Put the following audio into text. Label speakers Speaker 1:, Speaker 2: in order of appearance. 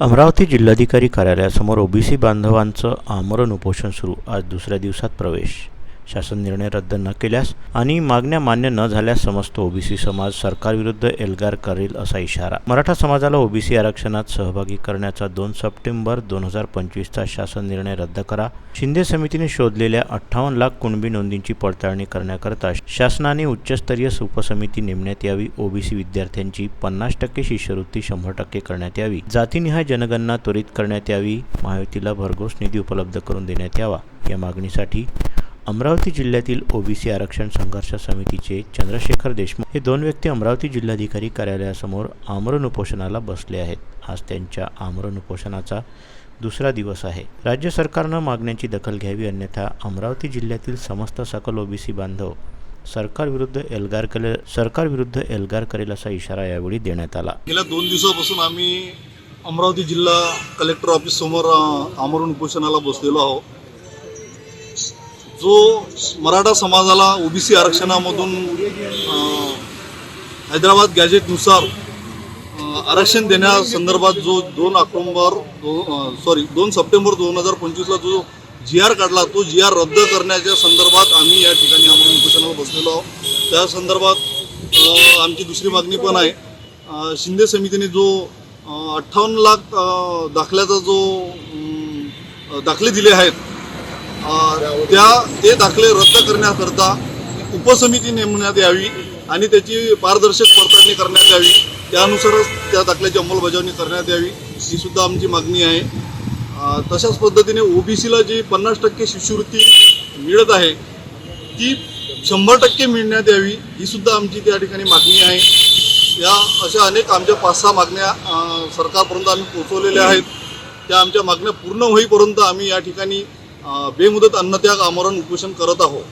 Speaker 1: अमरावती जिल्हाधिकारी कार्यालयासमोर ओबीसी बांधवांचं आमरण उपोषण सुरू. आज दुसऱ्या दिवसात प्रवेश. शासन निर्णय रद्द न केल्यास आणि मागण्या मान्य न झाल्यास समस्त ओबीसी समाज सरकारविरुद्ध एल्गार करेल असा इशारा. मराठा समाजाला ओबीसी आरक्षणात सहभागी करण्याचा दोन सप्टेंबर दोन हजार पंचवीसचा शासन निर्णय रद्द करा. शिंदे समितीने शोधलेल्या अठ्ठावन्न लाख कुणबी नोंदींची पडताळणी करण्याकरता शासनाने उच्चस्तरीय उपसमिती नेमण्यात यावी. ओबीसी विद्यार्थ्यांची पन्नास टक्के शिष्यवृत्ती शंभर टक्के करण्यात यावी. जातीनिहाय जनगणना त्वरित करण्यात यावी. महायुतीला भरघोस निधी उपलब्ध करून देण्यात यावा. या मागणीसाठी अमरावती जिल्ह्यातील ओबीसी आरक्षण संघर्ष समितीचे चंद्रशेखर देशमुख हे दोन व्यक्ती अमरावती जिल्हाधिकारी कार्यालयासमोर आमरण उपोषणाला बसले आहेत. आज त्यांच्या आमरण उपोषणाचा दुसरा दिवस आहे. राज्य सरकारनं मागण्यांची दखल घ्यावी अन्यथा अमरावती जिल्ह्यातील समस्त सकल ओबीसी बांधव सरकारविरुद्ध एल्गार करेल सरकारविरुद्ध एल्गार करेल असा इशारा यावेळी देण्यात आला.
Speaker 2: गेल्या दोन दिवसापासून आम्ही अमरावती जिल्हा कलेक्टर ऑफिस समोर आमरण उपोषणाला बसलेलो आहोत. जो मराठा समाजाला ओबीसी आरक्षणामधून हैदराबाद गॅजेटनुसार आरक्षण देण्यासंदर्भात जो दोन ऑक्टोंबर दो सॉरी दोन सप्टेंबर दोन हजार पंचवीसला जो जी आर काढला तो जी आर रद्द करण्याच्या संदर्भात आम्ही या ठिकाणी आम्ही उपोषणावर बसलेलो आहोत. त्या संदर्भात आमची दुसरी मागणी पण आहे. शिंदे समितीने जो अठ्ठावन्न लाख दाखल्याचा जो दाखले दिले आहेत त्या ते दाखले रद्द करण्याकरता उपसमिती नेमण्यात यावी आणि त्याची पारदर्शक पडताळणी करण्यात यावी. त्यानुसारच त्या दाखल्याची अंमलबजावणी करण्यात यावी ही सुद्धा आमची मागणी आहे. तशाच पद्धतीने ओबीसीला जी पन्नास टक्के शिष्यवृत्ती मिळत आहे ती शंभर टक्के मिळण्यात यावी ही सुद्धा आमची त्या ठिकाणी मागणी आहे. या अशा अनेक आमच्या पाच सहा मागण्या सरकारपर्यंत आम्ही पोहोचवलेल्या आहेत. त्या आमच्या मागण्या पूर्ण होईपर्यंत आम्ही या ठिकाणी बेमुदत अन्नत्याग आमरण उपोषण करत आहोत.